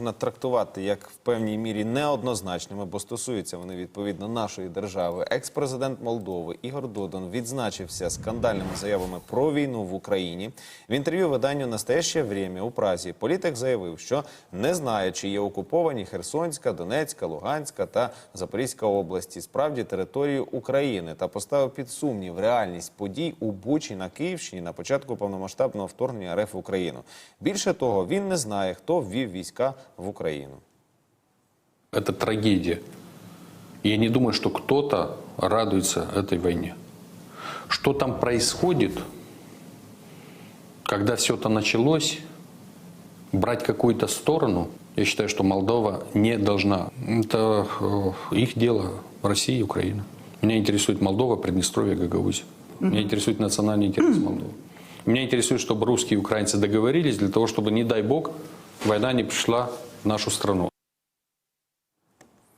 можна трактувати як в певній мірі неоднозначними, бо стосуються вони відповідно нашої держави. Екс-президент Молдови Ігор Додон відзначився скандальними заявами про війну в Україні. В інтерв'ю виданню «Настояще время» у Празі політик заявив, що не знає, чи є окуповані Херсонська, Донецька, Луганська та Запорізька області, справді території України, та поставив під сумнів реальність подій у Бучі на Київщині на початку повномасштабного вторгнення РФ в Україну. Більше того, він не знає, хто ввів війська в Україну. Это трагедия. Я не думаю, что кто-то радуется этой войне. Что там происходит, когда все это началось, брать какую-то сторону, я считаю, что Молдова не должна. Это э, их дело, Россия и Украина. Меня интересует Молдова, Приднестровье, Гагаузия. Меня интересует национальный интерес Молдовы. Меня интересует, чтобы русские и украинцы договорились для того, чтобы, не дай бог, война не пришла в нашу страну.